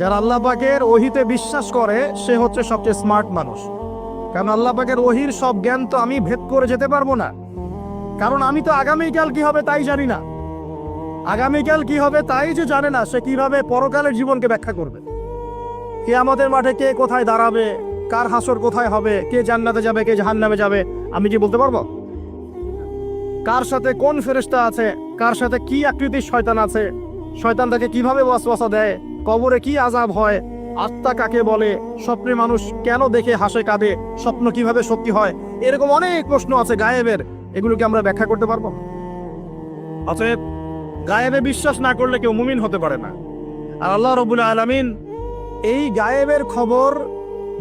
যারা আল্লাহ পাকের ওহিতে বিশ্বাস করে, সে হচ্ছে সবচেয়ে স্মার্ট মানুষ। কারণ আল্লাহ পাকের ওহির সব জ্ঞান তো আমি ভেদ করে যেতে পারব না। কারণ আমি তো আগামীকাল কি হবে তাই জানি না। আগামীকাল কি হবে তাই যে জানে না, সে কীভাবে পরকালের জীবনকে ব্যাখ্যা করবে। কে আমাদের মাঠে কে কোথায় দাঁড়াবে, কার হাসর কোথায় হবে, কে জান্নাতে যাবে, কে জাহান্নামে যাবে, আমি কি বলতে পারব? কার সাথে কোন ফেরেশতা আছে, কার সাথে কি আকৃতির শয়তান আছে, শয়তান তাকে কীভাবে ওয়াসওয়াসা দেয় কবরে কি আজাব হয়? আত্মা কাকে বলে? স্বপ্নে মানুষ কেন দেখে হাসে, কাঁদে? স্বপ্ন কীভাবে সত্যি হয়? এরকম অনেক প্রশ্ন আছে গায়েবের। এগুলোকে আমরা ব্যাখ্যা করতে পারব? অতএব, গায়েবে বিশ্বাস না করলে কেউ মুমিন হতে পারে না। আর আল্লাহ রবুল আলমিন এই গায়েবের খবর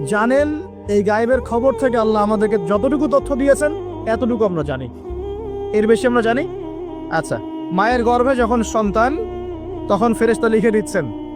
জানেন। এই গায়েবের খবর থেকে আল্লাহ আমাদেরকে যতটুকু তথ্য দিয়েছেন, এতটুকু আমরা জানি। এর বেশি আমরা জানি? আচ্ছা মায়ের গর্ভে যখন সন্তান, তখন ফেরেশতা লিখে দিচ্ছেন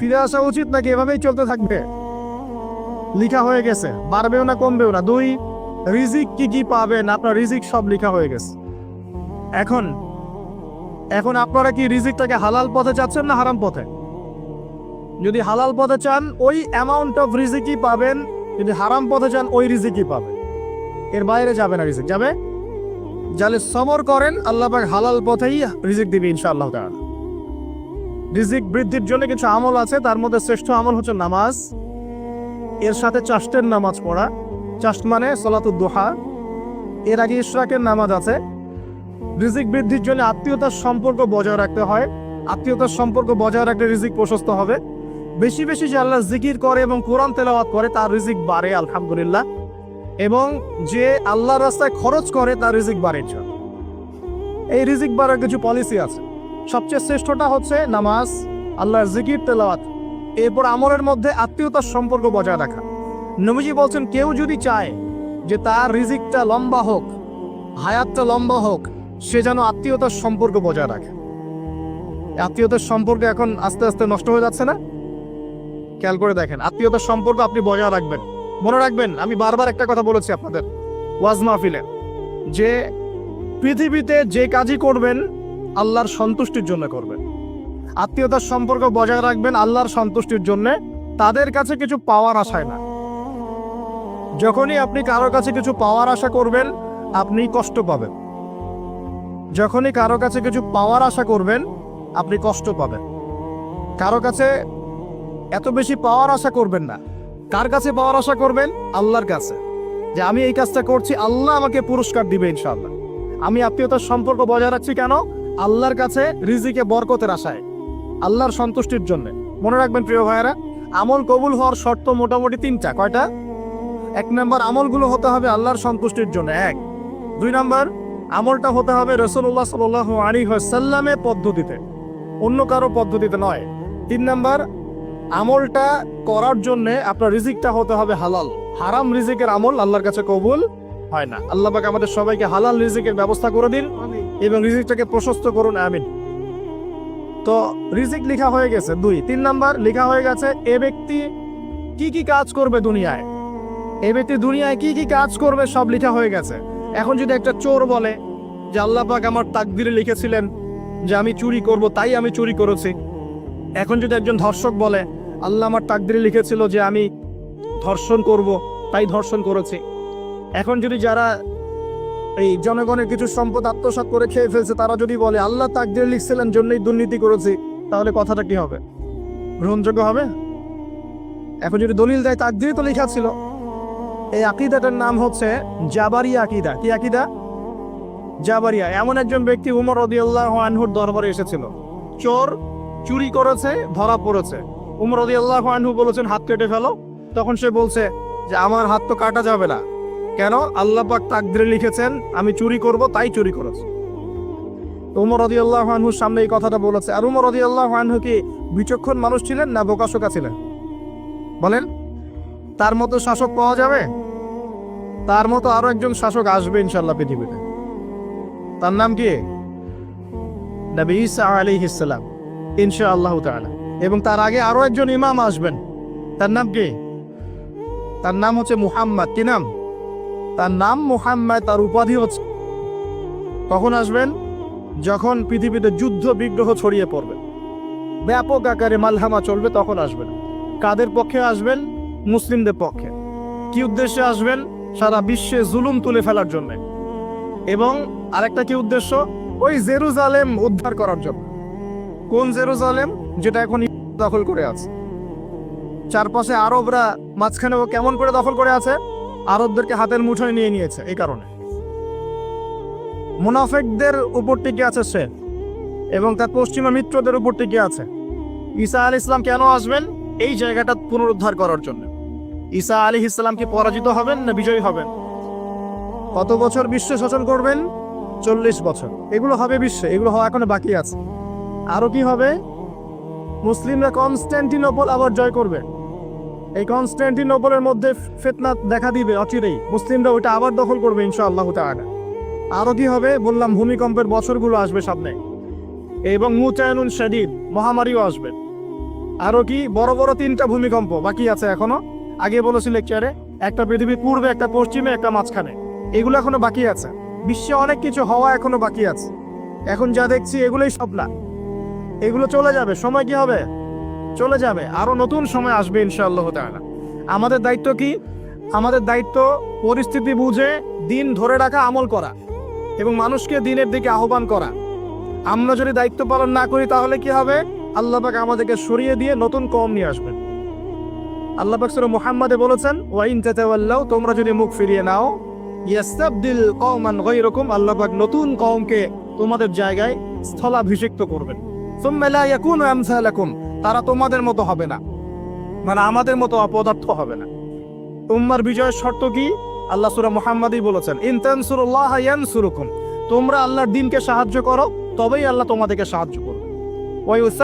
ফিরে আসা উচিত নাকি এভাবেই চলতে থাকবে? লিখা হয়ে গেছে। বাড়বেও না, কমবেও না। দুই, রিজিক কি কি পাবেন? আপনার রিজিক সব লিখা হয়ে গেছে। এখন এখন আপনারা কি রিজিকটাকে হালাল পথে চাচ্ছেন না হারাম পথে? যদি হালাল পথে চান, ওই অ্যামাউন্ট অফ রিজিকই পাবেন। যদি হারাম পথে চান, ওই রিজিকই পাবেন। এর বাইরে যাবে না রিজিক। যাবে? যাহলে সমর করেন, আল্লাহ হালাল পথেই রিজিক দিবে ইনশাআল্লাহ তাআলা। রিজিক বৃদ্ধির জন্য কিছু আমল আছে, তার মধ্যে শ্রেষ্ঠ আমল হচ্ছে নামাজ। এর সাথে চাষ্টের নামাজ পড়া। চাষ্ট মানে সলাতুদ দোহা। এর আগে ইশরাকের নামাজ আছে। রিজিক বৃদ্ধির জন্য আত্মীয়তার সম্পর্ক বজায় রাখতে হয়। আত্মীয়তার সম্পর্ক বজায় রাখলে রিজিক প্রশস্ত হবে। বেশি বেশি যে আল্লাহ জিকির করে এবং কোরআন তেলাওয়াত করে, তার রিজিক বাড়ে, আলহামদুলিল্লাহ। এবং যে আল্লাহর রাস্তায় খরচ করে, তার রিজিক বাড়ে। এই রিজিক বাড়ার কিছু পলিসি আছে। সবচেয়ে শ্রেষ্ঠটা হচ্ছে নামাজ, আল্লাহর জিকির, তেলাওয়াত। এরপর আমলের মধ্যে আত্মীয়তার সম্পর্ক বজায় রাখা। নবীজি বলছেন, কেউ যদি চায় যে তার রিজিকটা লম্বা হোক, হায়াতটা লম্বা হোক, সে যেন আত্মীয়তার সম্পর্ক বজায় রাখে। আত্মীয়তার সম্পর্ক এখন আস্তে আস্তে নষ্ট হয়ে যাচ্ছে না? খেয়াল করে দেখেন, আত্মীয়তার সম্পর্ক আপনি বজায় রাখবেন। মনে রাখবেন, আমি বারবার একটা কথা বলেছি আপনাদের, ওয়াজ মাহফিলে। যে পৃথিবীতে যে কাজই করবেন আল্লাহর সন্তুষ্টির জন্য করবেন আত্মীয়তার সম্পর্ক বজায় রাখবেন আল্লাহর সন্তুষ্টির জন্য। তাদের কাছে কিছু পাওয়ার আশায় না। যখনই আপনি কারোর কাছে কিছু পাওয়ার আশা করবেন, আপনি কষ্ট পাবেন। যখনই কারও কাছে কিছু পাওয়ার আশা করবেন, আপনি কষ্ট পাবেন। কারও কাছে এত বেশি পাওয়ার আশা করবেন না। কার কাছে পাওয়ার আশা করবেন? আল্লাহর কাছে। যে আমি এই কাজটা করছি, আল্লাহ আমাকে পুরস্কার দিবে ইনশাআল্লাহ। আমি আত্মীয়তার সম্পর্ক বজায় রাখছি কেন? আল্লাহর কাছে রিজিকে বরকতের আশায়, আল্লাহর সন্তুষ্টির জন্য। মনে রাখবেন প্রিয় ভাইয়েরা, আমল কবুল হওয়ার শর্ত মোটামুটি তিনটা। কয়টা? এক নম্বর, আমলগুলো হতে হবে আল্লাহর সন্তুষ্টির জন্য। এক। দুই নম্বর, আমলটা হতে হবে রসুল্লাহ সাল আলী সাল্লামের পদ্ধতিতে। অন্য কারও পদ্ধতিতে নয়। তিন নম্বর, আমলটা করার জন্যে আপনার রিজিকটা হতে হবে হালাল। হারাম রিজিকের আমল আল্লাহর কাছে কবুল হয় না। আল্লাহ আমাদের সবাইকে হালাল রিজিকের ব্যবস্থা করে দিন। এবং রিজিকটাকে প্রশস্ত করুন, আমিন। তো রিজিক লেখা হয়ে গেছে, দুই। তিন নাম্বার, লেখা হয়ে গেছে, এ ব্যক্তি কি কি কাজ করবে দুনিয়ায়? এ ব্যক্তি দুনিয়ায় কি কি কাজ করবে সব লেখা হয়ে গেছে। এখন যদি একটা চোর বলে যে আল্লাহ পাক আমার তাকদিরে লিখেছিলেন যে আমি চুরি করব, তাই আমি চুরি করেছি। এখন যদি একজন ধর্ষক বলে, আল্লাহ আমার তাকদিরে লিখেছিল যে আমি ধর্ষণ করব, তাই ধর্ষণ করেছি। এখন যদি যারা এই জনগণের কিছু সম্পদ আত্মসাৎ করে খেয়ে ফেলছে। তারা যদি বলে, আল্লাহ তাকদিরে লিখছিলেন, জন্যই দুর্নীতি করেছি, তাহলে কথাটা কি হবে? গ্রহণযোগ্য হবে? এখন যদি দলিল দেয় তাকদিরে তো লেখা ছিল। এই আকিদাটার নাম হচ্ছে জাবারিয়া আকিদা। কি আকিদা? জাবারিয়া। এমন একজন ব্যক্তি উমর রদিয়াল্লাহ আনহুর দরবারে এসেছিল। চোর চুরি করেছে, ধরা পড়েছে। উমর রদিয়াল্লাহ আনহু বলেছেন, হাত কেটে ফেলো। তখন সে বলছে যে, আমার হাত তো কাটা যাবে না। কেন? আল্লাহ পাক তাকদিরে লিখেছেন, আমি চুরি করব, তাই চুরি করেছি উমর রদিয়াল্লাহ আনহুর সামনে এই কথাটা বলেছে। আর উমর রদিয়াল্লাহ আনহু কি বিচক্ষণ মানুষ ছিলেন না বোকাশোকা ছিলেন? বলেন, তার মতো শাসক পাওয়া যাবে? তার মতো আরও একজন শাসক আসবে ইনশাল্লাহ পৃথিবীতে। তার নাম কি? নবী ঈসা আলাইহিস সালাম, ইনশাআল্লাহ তাআলা। এবং তার আগে আরও একজন ইমাম আসবেন। তার নাম কি? তার নাম হচ্ছে মুহাম্মদ। কি নাম? তার নাম মুহাম্মদ, তার উপাধি হচ্ছে। কখন আসবেন? যখন পৃথিবীতে যুদ্ধ, বিগ্রহ ছড়িয়ে পড়বে। ব্যাপক আকারে মালহামা চলবে, তখন আসবেন। কাদের পক্ষে আসবেন? মুসলিমদের পক্ষে। কি উদ্দেশ্যে আসবেন? সারা বিশ্বে জুলুম তুলে ফেলার জন্য। এবং আরেকটা কি উদ্দেশ্য? ওই জেরুজালেম উদ্ধার করার জন্য। কোন জেরুজালেম? যেটা এখন দখল করে আছে। চারপাশে আরবরা মাঝখানে ও কেমন করে দখল করে আছে? আরবদেরকে হাতের মুঠোয় নিয়ে নিয়েছে এই কারণে। মুনাফেকদের উপর টিকে আছে সে এবং তার পশ্চিমা মিত্রদের উপর টিকে আছে। ঈসা আলী ইসলাম কেন আসবেন? এই জায়গাটা পুনরুদ্ধার করার জন্য। ঈসা আলী ইসলাম কি পরাজিত হবেন না বিজয়ী হবেন? কত বছর বিশ্ব শাসন করবেন? চল্লিশ বছর। এগুলো হবে বিশ্বে, এগুলো হওয়া এখনও বাকি আছে। আরও কি হবে? মুসলিমরা কনস্ট্যান্টিনোপল আবার জয় করবে। এই কনস্ট্যান্টিনোপলের মধ্যে ফেতনা দেখা দিবে অচিরেই। মুসলিমরা ওইটা আবার দখল করবে ইনশাআল্লাহ তাআলা। আরও কি হবে? বললাম, ভূমিকম্পের বছরগুলো আসবে সামনে। এবং মুতায়নুন শাদীদ, মহামারীও আসবে। আরও কি? বড় বড় তিনটা ভূমিকম্প বাকি আছে এখনও। আগে বলেছি লেকচারে, একটা পৃথিবীর পূর্বে, একটা পশ্চিমে, একটা মাঝখানে। এগুলো এখনও বাকি আছে। বিশ্বে অনেক কিছু হওয়া এখনও বাকি আছে। এখন যা দেখছি, এগুলোই সব না এগুলো চলে যাবে। সময় কি হবে? চলে যাবে। আরও নতুন সময় আসবে ইনশাআল্লাহ তাআলা। আমাদের দায়িত্ব কি? আমাদের দায়িত্ব পরিস্থিতি বুঝে দিন ধরে রাখা, আমল করা এবং মানুষকে দিনের দিকে আহ্বান করা। আমরা যদি দায়িত্ব পালন না করি তাহলে কি হবে? আল্লাপাক আমাদেরকে সরিয়ে দিয়ে নতুন কম নিয়ে আসবেন। আল্লাহ পাক মোহাম্মদে বলেছেন, ওয়াইন তাতাওয়াল্লাও তোমরা যদি মুখ ফিরিয়ে নাও, ইয়াস্তাবদিল কওমান গায়রাকুম আল্লাহ পাক নতুন কওমকে তোমাদের জায়গায় স্থলাভিষিক্ত করবেন। সুম্মা লা ইয়াকুনু আমসালাকুম তারা তোমাদের মতো হবে না। মানে আমাদের মতো অপদার্থ হবে না। তোমার বিজয়ের শর্ত কি? আল্লাহ সুরা মোহাম্মদই বলেছেন ইনতানসুরুল্লাহ ইয়ানসুরুকুম। তোমরা আল্লাহর দিনকে সাহায্য করো, তবেই আল্লাহ তোমাদেরকে সাহায্য করবে। ওয়ায়ুসা